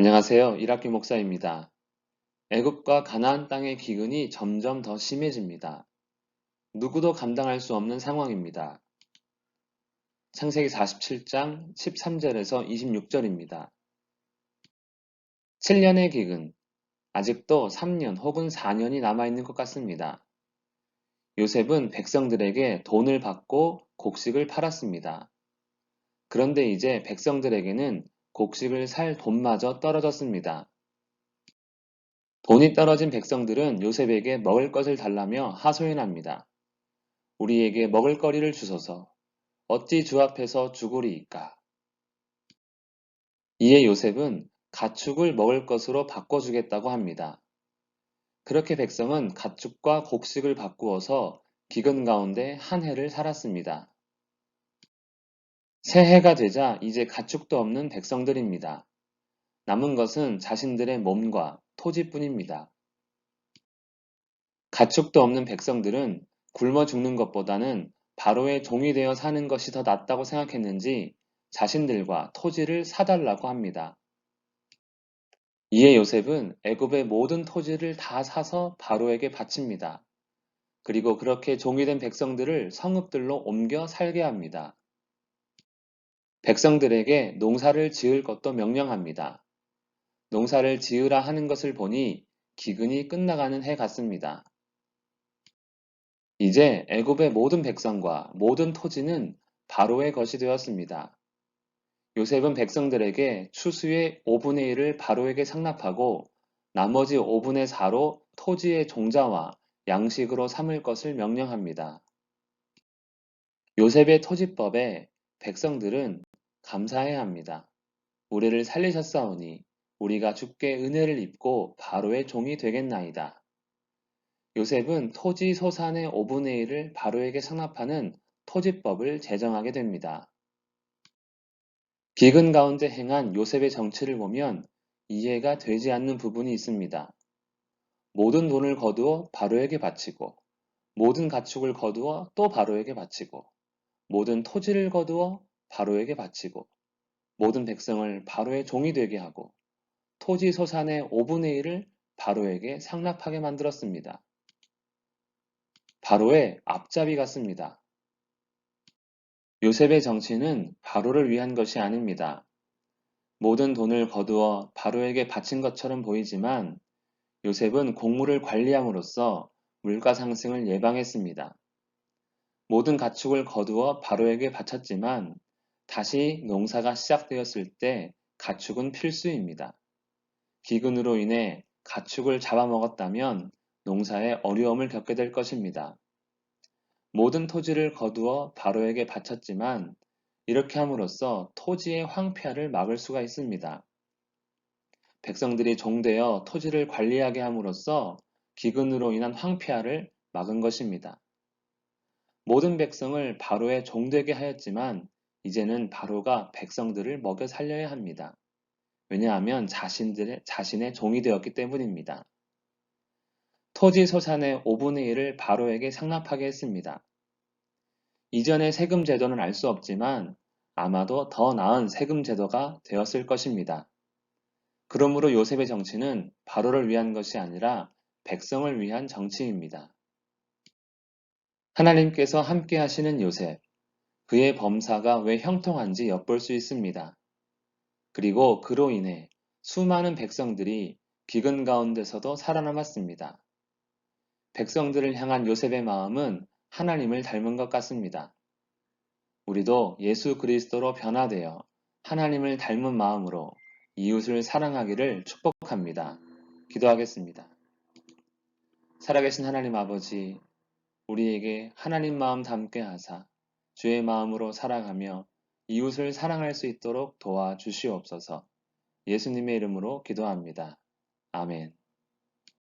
안녕하세요. 이학기 목사입니다. 애굽과 가나안 땅의 기근이 점점 더 심해집니다. 누구도 감당할 수 없는 상황입니다. 창세기 47장 13절에서 26절입니다. 7년의 기근, 아직도 3년 혹은 4년이 남아있는 것 같습니다. 요셉은 백성들에게 돈을 받고 곡식을 팔았습니다. 그런데 이제 백성들에게는 곡식을 살 돈마저 떨어졌습니다. 돈이 떨어진 백성들은 요셉에게 먹을 것을 달라며 하소연합니다. 우리에게 먹을 거리를 주소서. 어찌 주 앞에서 죽으리이까. 이에 요셉은 가축을 먹을 것으로 바꿔주겠다고 합니다. 그렇게 백성은 가축과 곡식을 바꾸어서 기근 가운데 한 해를 살았습니다. 새해가 되자 이제 가축도 없는 백성들입니다. 남은 것은 자신들의 몸과 토지뿐입니다. 가축도 없는 백성들은 굶어 죽는 것보다는 바로의 종이 되어 사는 것이 더 낫다고 생각했는지 자신들과 토지를 사달라고 합니다. 이에 요셉은 애굽의 모든 토지를 다 사서 바로에게 바칩니다. 그리고 그렇게 종이 된 백성들을 성읍들로 옮겨 살게 합니다. 백성들에게 농사를 지을 것도 명령합니다. 농사를 지으라 하는 것을 보니 기근이 끝나가는 해 같습니다. 이제 애굽의 모든 백성과 모든 토지는 바로의 것이 되었습니다. 요셉은 백성들에게 추수의 5분의 1을 바로에게 상납하고 나머지 5분의 4로 토지의 종자와 양식으로 삼을 것을 명령합니다. 요셉의 토지법에 백성들은 감사해야 합니다. 우리를 살리셨사오니 우리가 주께 은혜를 입고 바로의 종이 되겠나이다. 요셉은 토지 소산의 5분의 1을 바로에게 상납하는 토지법을 제정하게 됩니다. 기근 가운데 행한 요셉의 정치를 보면 이해가 되지 않는 부분이 있습니다. 모든 돈을 거두어 바로에게 바치고, 모든 가축을 거두어 또 바로에게 바치고, 모든 토지를 거두어 바로에게 바치고 모든 백성을 바로의 종이 되게 하고 토지 소산의 5분의 1을 바로에게 상납하게 만들었습니다. 바로의 앞잡이 같습니다. 요셉의 정치는 바로를 위한 것이 아닙니다. 모든 돈을 거두어 바로에게 바친 것처럼 보이지만 요셉은 곡물을 관리함으로써 물가 상승을 예방했습니다. 모든 가축을 거두어 바로에게 바쳤지만 다시 농사가 시작되었을 때 가축은 필수입니다. 기근으로 인해 가축을 잡아먹었다면 농사에 어려움을 겪게 될 것입니다. 모든 토지를 거두어 바로에게 바쳤지만 이렇게 함으로써 토지의 황폐화를 막을 수가 있습니다. 백성들이 종되어 토지를 관리하게 함으로써 기근으로 인한 황폐화를 막은 것입니다. 모든 백성을 바로의 종되게 하였지만 이제는 바로가 백성들을 먹여 살려야 합니다. 왜냐하면 자신들의, 자신의 종이 되었기 때문입니다. 토지 소산의 5분의 1을 바로에게 상납하게 했습니다. 이전의 세금 제도는 알 수 없지만 아마도 더 나은 세금 제도가 되었을 것입니다. 그러므로 요셉의 정치는 바로를 위한 것이 아니라 백성을 위한 정치입니다. 하나님께서 함께 하시는 요셉, 그의 범사가 왜 형통한지 엿볼 수 있습니다. 그리고 그로 인해 수많은 백성들이 기근 가운데서도 살아남았습니다. 백성들을 향한 요셉의 마음은 하나님을 닮은 것 같습니다. 우리도 예수 그리스도로 변화되어 하나님을 닮은 마음으로 이웃을 사랑하기를 축복합니다. 기도하겠습니다. 살아계신 하나님 아버지, 우리에게 하나님 마음 담게 하사 주의 마음으로 살아가며 이웃을 사랑할 수 있도록 도와 주시옵소서. 예수님의 이름으로 기도합니다. 아멘.